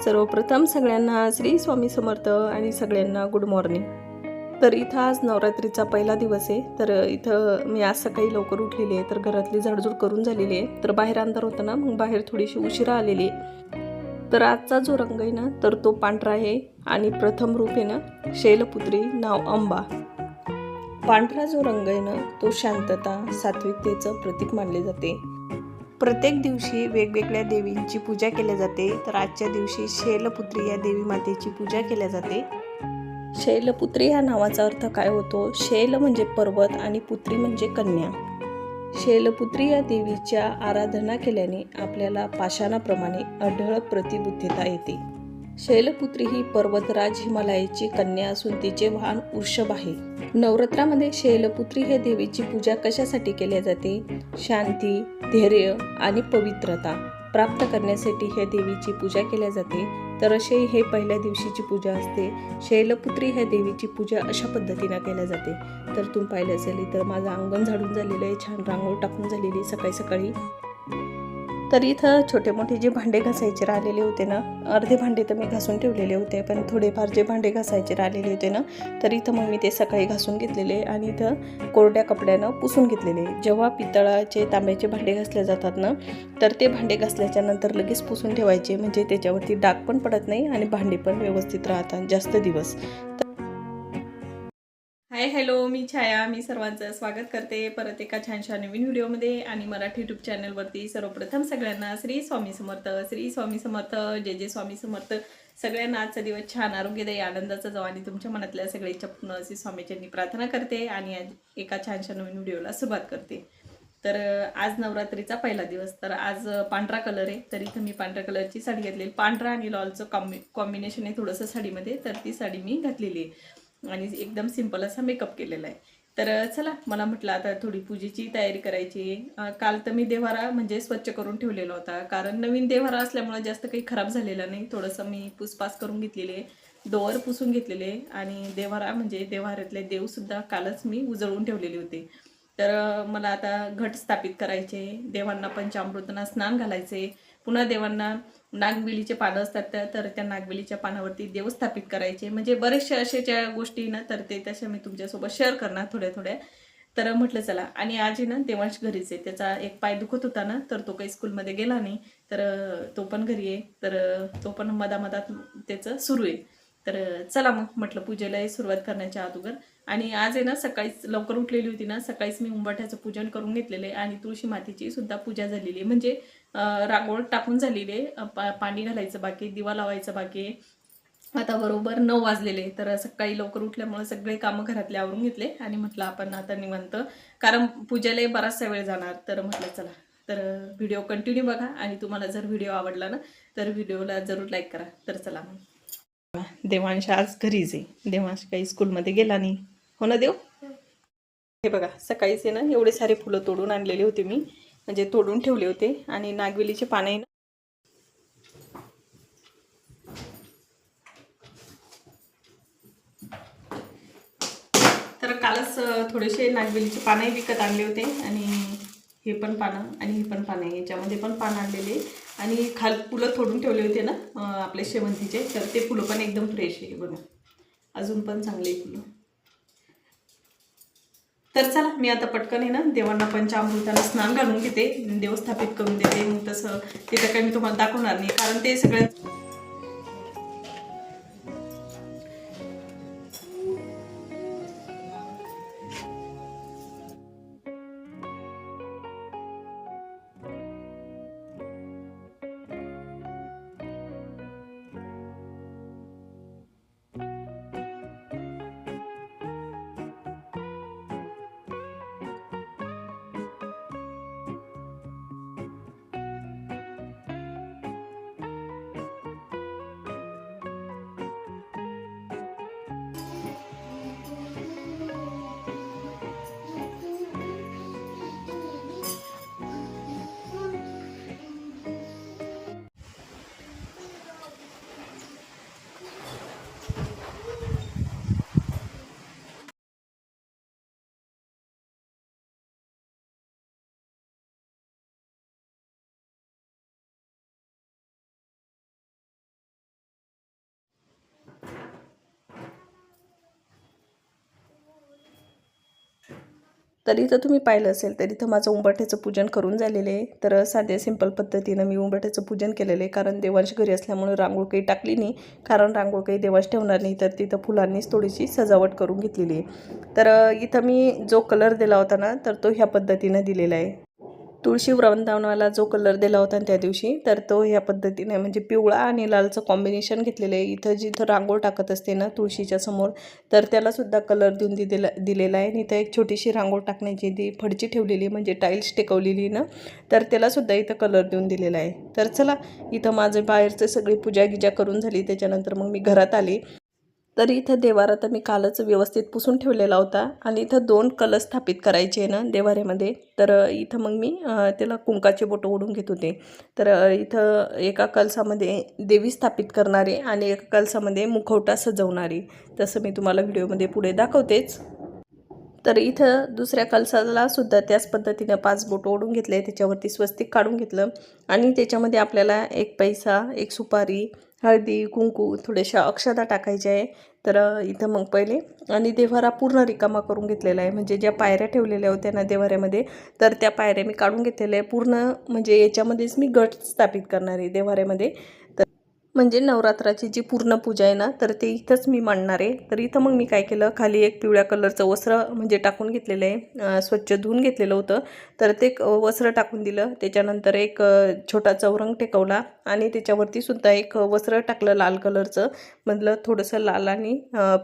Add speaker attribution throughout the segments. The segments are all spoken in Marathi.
Speaker 1: सर्वप्रथम सगळ्यांना श्री स्वामी समर्थ आणि सगळ्यांना गुड मॉर्निंग तर इथं आज नवरात्रीचा पहिला दिवस आहे. तर इथं मी आज सकाळी लवकर उठलेली आहे. तर घरातली झाडझूड करून झालेली आहे. तर बाहेर अंधार होता ना मग बाहेर थोडीशी उशिरा आलेली आहे. तर आजचा जो रंग आहे ना तर तो पांढरा आहे आणि प्रथम रूप आहे ना शैलपुत्री नाव अंबा. पांढरा जो रंग आहे ना तो शांतता सात्विकतेचं प्रतीक मानले जाते. प्रत्येक दिवशी वेगवेगळ्या देवींची पूजा केल्या जाते. तर आजच्या दिवशी शैलपुत्री या देवी मातेची पूजा केल्या जाते. शैलपुत्री या नावाचा अर्थ काय होतो? शैल म्हणजे पर्वत आणि पुत्री म्हणजे कन्या. शैलपुत्री या देवीच्या आराधना केल्याने आपल्याला पाषाणाप्रमाणे अढळ प्रतिबुद्धता येते. शैलपुत्री ही पर्वतराज हिमालयाची कन्या असून तिचे वाहन वृषभ आहे. नवरात्रामध्ये शैलपुत्री हे देवीची पूजा कशासाठी केल्या जाते? शांती धैर्य आणि पवित्रता प्राप्त करण्यासाठी ह्या देवीची पूजा केल्या जाते. तर असे हे पहिल्या दिवशीची पूजा असते. शैलपुत्री ह्या देवीची पूजा अशा पद्धतीनं केल्या जाते. तर तुम्ही पाहिलं असेल तर माझं अंगण झाडून झालेलं आहे छान रांगोळ टाकून झालेली आहे सकाळी सकाळी. तर इथं छोटे मोठे जे भांडे घासायचे राहिलेले होते ना अर्धे भांडे तर मी घासून ठेवलेले होते पण थोडेफार जे भांडे घासायचे राहिलेले होते ना तर इथं मग मी ते सकाळी घासून घेतलेले आणि इथं कोरड्या कपड्यानं पुसून घेतलेले. जेव्हा पितळाचे तांब्याचे भांडे घासले जातात ना तर ते भांडे घासल्याच्या नंतर लगेच पुसून ठेवायचे म्हणजे त्याच्यावरती डाग पण पडत नाही आणि भांडे पण व्यवस्थित राहतात जास्त दिवस. हाय हॅलो मी छाया. मी सर्वांचं स्वागत करते परत एका छानशा नवीन व्हिडिओमध्ये आणि मराठी यूट्यूब चॅनलवरती सर्वप्रथम सगळ्यांना श्री स्वामी समर्थ. श्री स्वामी समर्थ जय जय स्वामी समर्थ. सगळ्यांना आजचा दिवस छान आरोग्यदायी आनंदाचा जाऊ आणि तुमच्या मनातल्या सगळ्या इच्छा पूर्ण अशी स्वामीच्यांनी प्रार्थना करते आणि आज एका छानशा नवीन व्हिडिओला सुरुवात करते. तर आज नवरात्रीचा पहिला दिवस. तर आज पांढरा कलर आहे. तर इथं मी पांढऱ्या कलरची साडी घेतलेली. पांढरा आणि लॉलचं कॉम्बि कॉम्बिनेशन आहे थोडंसं साडीमध्ये. तर ती साडी मी घातलेली आहे. आणि एकदम सिंपल असा मेकअप केलेला आहे. तर चला मला म्हटलं आता थोडी पूजेची तयारी करायची. काल तर मी देवारा म्हणजे स्वच्छ करून ठेवलेला होता. कारण नवीन देवारा असल्यामुळे जास्त काही खराब झालेला नाही. थोडंसं मी पुसपास करून घेतलेले दोवर पुसून घेतलेले आणि देवारा म्हणजे देवाऱ्यातले देवसुद्धा कालच मी उजळून ठेवलेले होते. तर मला आता घट स्थापित करायचे. देवांना पंचामृतांना स्नान घालायचे. पुन्हा देवांना नागबेलीचे पानं असतात त्या तर त्या नागबेलीच्या पानावरती देव स्थापित करायचे. म्हणजे बरेचशा अशा ज्या गोष्टी ना तर ते तशा मी तुमच्यासोबत शेअर करणार थोड्या थोड्या तर म्हटलं चला आणि आज आहे ना देवांश घरीच आहे. त्याचा एक पाय दुखत होता ना तर तो काही स्कूलमध्ये गेला नाही. तर तो पण घरी आहे. तर तो पण मधामधात त्याचं सुरू आहे. तर चला मग म्हटलं पूजेला सुरुवात करण्याच्या अगोदर. आणि आज आहे ना सकाळीच लवकर उठलेली होती ना सकाळीच मी उंबाठ्याचं पूजन करून घेतलेलं आहे आणि तुळशी मातीची सुद्धा पूजा झालेली आहे. म्हणजे रागोळ रांगोळ टाकून झालेली आहे. पा पाणी घालायचं बाकी दिवा लावायचं बाकी. आता बरोबर नऊ वाजलेले तर सकाळी लवकर उठल्यामुळे सगळे कामं घरातले आवरून घेतले आणि म्हटलं आपण आता निवंत कारण पूजेला बराचसा वेळ जाणार. तर म्हटलं चला तर व्हिडिओ कंटिन्यू बघा आणि तुम्हाला जर व्हिडिओ आवडला ना तर व्हिडिओला जरूर लाईक करा. तर चला मग. देवांश आज घरीच आहे. देवांश काही स्कूलमध्ये गेला नाही. हो ना देव? हे बघा सकाळीच आहे ना एवढे सारे फुलं तोडून आणलेले होते मी. म्हणजे तोडून ठेवले होते आणि नागवेलीचे पाने ना तर कालच थोडेसे नागवेलीचे पानंही विकत आणले होते आणि हे पण पानं आणि हे पण पानं याच्यामध्ये पण पानं आणलेले. आणि खाल फुलं तोडून ठेवले होते ना आपले शेवंतीचे तर ते फुलं पण एकदम फ्रेश आहे बघा. अजून पण चांगले फुलं. तर चला मी आता पटकन आहे ना देवांना पंचामृताला स्नान घालून घेते देव स्थापित करून देते. मग तसं तिथं काही मी तुम्हाला दाखवणार नाही कारण ते सगळ्यात तर इथं तुम्ही पाहिलं असेल तर इथं माझं उंबरठ्याचं पूजन करून झालेलं आहे. तर साध्या सिंपल पद्धतीनं मी उंबरठ्याचं पूजन केलेलं आहे कारण देवांश घरी असल्यामुळे रांगोळ काही टाकली नाही. कारण रांगोळ काही देवांश ठेवणार नाही तर तिथं फुलांनीच थोडीशी सजावट करून घेतलेली आहे. तर इथं मी जो कलर दिला होता ना तर तो ह्या पद्धतीनं दिलेला आहे. तुळशी वृंदावनाला जो कलर दिला होता ना त्या दिवशी तर तो ह्या पद्धतीने म्हणजे पिवळा आणि लालचं कॉम्बिनेशन घेतलेलं आहे. इथं जिथं रांगोळ टाकत असते ना तुळशीच्या समोर तर त्यालासुद्धा कलर देऊन दिलेला दिलेला आहे. आणि इथं एक छोटीशी रांगोळ टाकण्याची ती फडची ठेवलेली म्हणजे टाईल्स टेकवलेली ना तर त्यालासुद्धा इथं कलर देऊन दिलेला आहे. तर चला इथं माझं बाहेरचं सगळी पूजा गिजा करून झाली. त्याच्यानंतर मग मी घरात आले. तर इथं देवारा तर मी कालच व्यवस्थित पुसून ठेवलेला होता. आणि इथं दोन कलश स्थापित करायचे आहे ना देवाऱ्यामध्ये. तर इथं मग मी त्याला कुंकाचे बोटं ओढून घेत होते. तर इथं एका कलसामध्ये देवी स्थापित करणारे आणि एका कलसामध्ये मुखवटा सजवणारी. तसं मी तुम्हाला व्हिडिओमध्ये पुढे दाखवतेच. तर इथं दुसऱ्या कलसाला सुद्धा त्याच पद्धतीनं पाच बोट ओढून घेतले. त्याच्यावरती स्वस्तिक काढून घेतलं. आणि त्याच्यामध्ये आपल्याला एक पैसा एक सुपारी हळदी कुंकू थोड्याशा अक्षता टाकायच्या आहे. तर इथं मग पहिले. आणि देवारा पूर्ण रिकामा करून घेतलेला आहे. म्हणजे ज्या पायऱ्या ठेवलेल्या होत्या ना देवाऱ्यामध्ये तर त्या पायऱ्या मी काढून घेतलेल्या आहे. पूर्ण म्हणजे याच्यामध्येच मी गट स्थापित करणार आहे देवाऱ्यामध्ये म्हणजे नवरात्राची जी पूर्ण पूजा आहे ना तर ते इथंच मी मांडणार आहे. तर इथं मग मी काय केलं खाली एक पिवळ्या कलरचं वस्त्र म्हणजे टाकून घेतलेलं आहे. स्वच्छ धुवून घेतलेलं होतं. तर ते वस्त्र टाकून दिलं. त्याच्यानंतर एक छोटा चौरंग टेकवला आणि त्याच्यावरती सुद्धा एक वस्त्र टाकलं लाल कलरचं. म्हटलं थोडंसं लाल आणि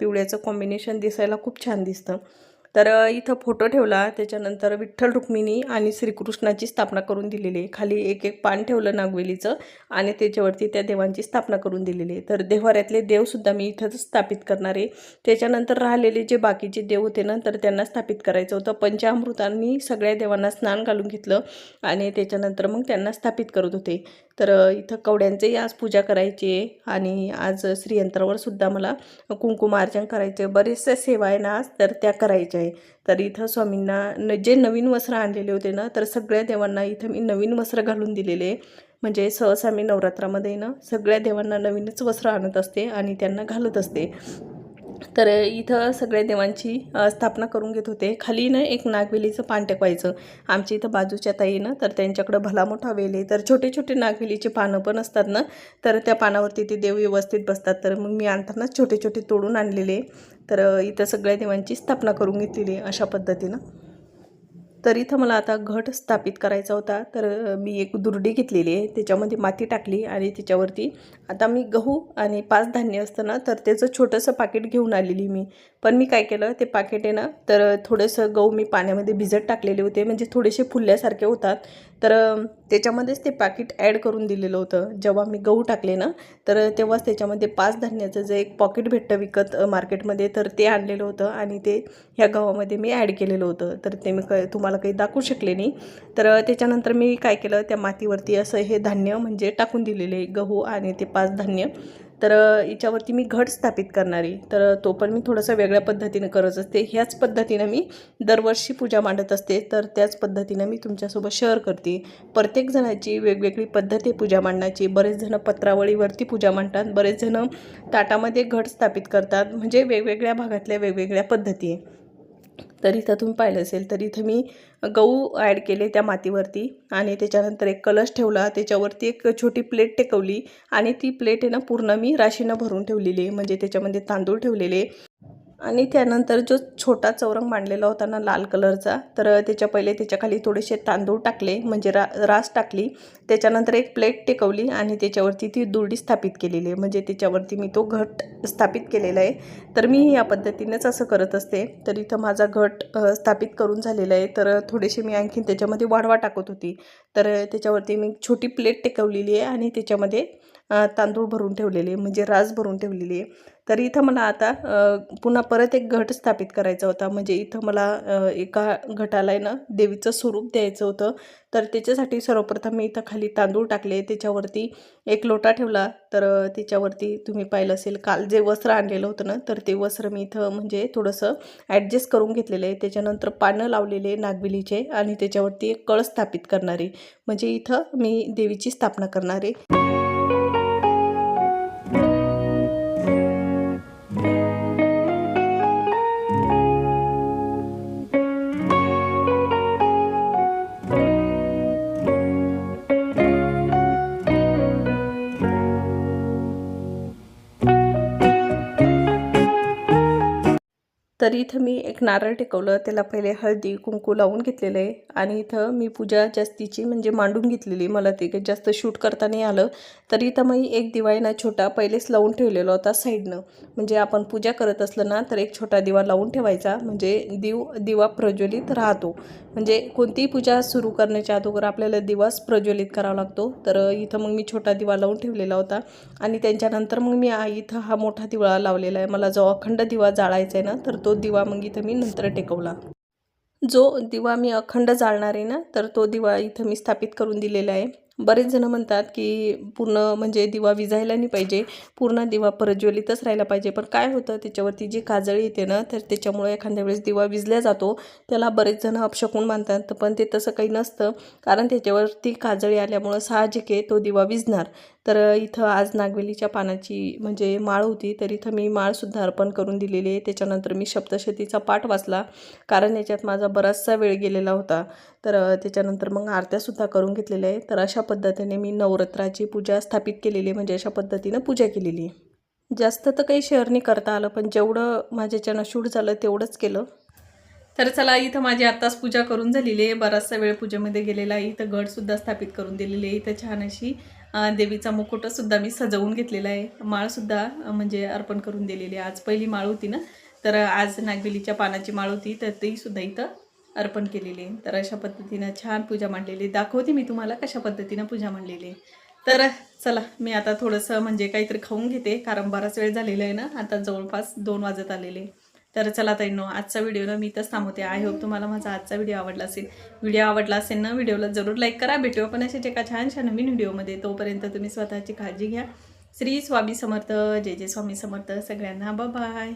Speaker 1: पिवळ्याचं कॉम्बिनेशन दिसायला खूप छान दिसतं. तर इथं फोटो ठेवला. त्याच्यानंतर विठ्ठल रुक्मिणी आणि श्रीकृष्णाची स्थापना करून दिलेली आहे. खाली एक एक पान ठेवलं नागवेलीचं आणि त्याच्यावरती त्या देवांची स्थापना करून दिलेली आहे. तर देव्हाऱ्यातले देवसुद्धा मी इथंच स्थापित करणार आहे. त्याच्यानंतर राहिलेले जे बाकीचे देव होते ना तर त्यांना स्थापित करायचं होतं. पंचामृतांनी सगळ्या देवांना स्नान घालून घेतलं आणि त्याच्यानंतर मग त्यांना स्थापित करत होते. तर इथं कवड्यांचेही आज पूजा करायची आहे आणि आज श्रीयंत्रावर सुद्धा मला कुंकुमार्चन करायचं आहे बरेचशा सेवा आहे ना आज तर त्या करायच्या आहे. तर इथं स्वामींना न जे नवीन वस्त्र आणलेले होते ना तर सगळ्या देवांना इथं मी नवीन वस्त्र घालून दिलेले आहे. म्हणजे सहसा मी नवरात्रामध्ये ना सगळ्या देवांना नवीनच वस्त्र आणत असते आणि त्यांना घालत असते. तर इथं सगळ्या देवांची स्थापना करून घेत होते. खाली ना एक नागवेलीचं पान टेकवायचं. आमच्या इथं बाजूच्या ताई ना तर त्यांच्याकडं भला मोठा वेल आहे. तर छोटे छोटे नागवेलीचे पानं पण असतात ना तर त्या पानावरती ते देव व्यवस्थित बसतात. तर मग मी आणतानाच छोटे छोटे तोडून आणलेले. तर इथं सगळ्या देवांची स्थापना करून घेतलेली अशा पद्धतीनं. तर इथं मला आता घट स्थापित करायचा होता. तर मी एक दुर्डी घेतलेली आहे. त्याच्यामध्ये माती टाकली आणि त्याच्यावरती आता मी गहू आणि पाच धान्य असतं ना तर त्याचं छोटंसं पाकिट घेऊन आलेली मी. पण मी काय केलं ते पाकिट आहे ना तर थोडंसं गहू मी पाण्यामध्ये भिजत टाकलेले होते म्हणजे थोडेसे फुलल्यासारखे होतात. तर त्याच्यामध्येच ते पाकिट ॲड करून दिलेलं होतं. जेव्हा मी गहू टाकले ना तर तेव्हाच त्याच्यामध्ये पाच धान्याचं जे एक पॉकेट भेटतं विकत मार्केटमध्ये तर ते आणलेलं होतं आणि ते ह्या गव्हामध्ये मी ॲड केलेलं होतं. तर ते मी क तुम्हाला काही दाखवू शकले नाही. तर त्याच्यानंतर मी काय केलं त्या मातीवरती असं हे धान्य म्हणजे टाकून दिलेले गहू आणि ते पाच धान्य. तर याच्यावरती मी घट स्थापित करणारी. तर तो पण मी थोडंसं वेगळ्या पद्धतीनं करत असते. ह्याच पद्धतीनं मी दरवर्षी पूजा मांडत असते. तर त्याच पद्धतीनं मी तुमच्यासोबत शेअर करते. प्रत्येक जणाची वेगवेगळी पद्धत आहे पूजा मांडण्याची. बरेच जण पत्रावळीवरती पूजा मांडतात. बरेच जण ताटामध्ये घट स्थापित करतात. म्हणजे वेगवेगळ्या भागातल्या वेगवेगळ्या पद्धती आहे. तर इथं तुम्ही पाहिलं असेल तर इथं मी गहू ॲड केले त्या मातीवरती आणि त्याच्यानंतर एक कलश ठेवला. त्याच्यावरती एक छोटी प्लेट टेकवली आणि ती प्लेट आहे ना पूर्ण मी राशीनं भरून ठेवलेली आहे. म्हणजे त्याच्यामध्ये तांदूळ ठेवलेले. आणि त्यानंतर जो छोटा चौरंग मांडलेला होता ना लाल कलरचा तर त्याच्या पहिले त्याच्याखाली थोडेसे तांदूळ टाकले म्हणजे रा रास टाकली. त्याच्यानंतर एक प्लेट टेकवली आणि त्याच्यावरती ती दुर्डी स्थापित केलेली आहे. म्हणजे त्याच्यावरती मी तो घट स्थापित केलेला आहे. तर मी या पद्धतीनेच असं करत असते. तर इथं माझा घट स्थापित करून झालेला आहे. तर थोडेसे मी आणखीन त्याच्यामध्ये वाढवा टाकत होती. तर त्याच्यावरती मी छोटी प्लेट टेकवलेली आहे आणि त्याच्यामध्ये तांदूळ भरून ठेवलेले आहे, म्हणजे रास भरून ठेवलेली आहे. तर इथं मला आता पुन्हा परत एक घट स्थापित करायचा होता. म्हणजे इथं मला एका घटाला आहे ना देवीचं स्वरूप द्यायचं होतं. तर त्याच्यासाठी सर्वप्रथम मी इथं खाली तांदूळ टाकले. त्याच्यावरती एक लोटा ठेवला. तर त्याच्यावरती तुम्ही पाहिलं असेल काल जे वस्त्र आणलेलं होतं ना तर ते वस्त्र मी इथं म्हणजे थोडंसं ॲडजस्ट करून घेतलेलं आहे. त्याच्यानंतर पानं लावलेले नागबिलीचे आणि त्याच्यावरती एक कळस स्थापित करणारे. म्हणजे इथं मी देवीची स्थापना करणार. तर इथं मी एक नारळ टेकवलं त्याला पहिले हळदी कुंकू लावून घेतलेलं आहे. आणि इथं मी पूजा जास्तीची म्हणजे मांडून घेतलेली. मला ते काही जास्त शूट करता नाही आलं. तर इथं मी एक दिवा आहे ना छोटा पहिलेच लावून ठेवलेला होता साईडनं. म्हणजे आपण पूजा करत असलं ना तर एक छोटा दिवा लावून ठेवायचा. म्हणजे दिव दिवा प्रज्वलित राहतो. म्हणजे कोणतीही पूजा सुरू करण्याच्या अगोदर आपल्याला दिवाच प्रज्वलित करावा लागतो. तर इथं मग मी छोटा दिवा लावून ठेवलेला होता. आणि त्यांच्यानंतर मग मी इथं हा मोठा दिवा लावलेला आहे. मला जो अखंड दिवा जाळायचा आहे ना तर तो दिवा मग इथं मी नंतर टेकवला. जो दिवा मी अखंड जाळणार आहे ना तर तो दिवा इथं मी स्थापित करून दिलेला आहे. बरेच जण म्हणतात की पूर्ण म्हणजे दिवा विजायला नाही पाहिजे पूर्ण दिवा प्रज्वलितच राहायला पाहिजे. पण काय होतं त्याच्यावरती जी काजळी येते ना तर त्याच्यामुळे एखाद्या वेळेस दिवा विजल्या जातो. त्याला बरेच जण अपशकून मानतात पण ते तसं काही नसतं. कारण त्याच्यावरती काजळी आल्यामुळं साहजिक आहे तो दिवा विजणार. तर इथं आज नागवेलीच्या पानाची म्हणजे माळ होती तर इथं मी माळसुद्धा अर्पण करून दिलेली आहे. त्याच्यानंतर मी शब्दशतीचा पाठ वाचला कारण याच्यात माझा बराचसा वेळ गेलेला होता. तर त्याच्यानंतर मग आरत्यासुद्धा करून घेतलेल्या आहे तर अशा पद्धतीने मी नवरात्राची पूजा स्थापित केलेली आहे. म्हणजे अशा पद्धतीनं पूजा केलेली आहे. जास्त तर काही शेअर नाही करता आलं पण जेवढं माझ्याच्यानं शूट झालं तेवढंच केलं. तर चला इथं माझी आत्ताच पूजा करून झालेली आहे. बराचसा वेळ पूजेमध्ये गेलेला आहे. इथं गडसुद्धा स्थापित करून दिलेली आहे. इथं छान अशी देवीचा मुकुटसुद्धा मी सजवून घेतलेला आहे. माळसुद्धा म्हणजे अर्पण करून दिलेली आहे. आज पहिली माळ होती ना? तर आज नागवेलीच्या पानाची माळ होती तर तीसुद्धा इथं अर्पण केलेली आहे. तर अशा पद्धतीनं छान पूजा मांडलेली दाखवते मी तुम्हाला कशा पद्धतीनं पूजा मांडलेली तर चला मी आता थोडंसं म्हणजे काहीतरी खाऊन घेते. कारण बराच वेळ झालेला आहे ना? आता जवळपास दोन वाजत आलेले. तर चला ताईंनो आजचा व्हिडिओ ना मी इथंच थांबवते. आय होप तुम्हाला माझा आजचा व्हिडिओ आवडला असेल. व्हिडिओ आवडला असेल ना व्हिडिओला जरूर लाईक करा. भेटू आपण अशाच एका छानशा नवीन व्हिडिओमध्ये तोपर्यंत तुम्ही स्वतःची काळजी घ्या. श्री स्वामी समर्थ. जय जय स्वामी समर्थ. सगळ्यांना बाय
Speaker 2: बाय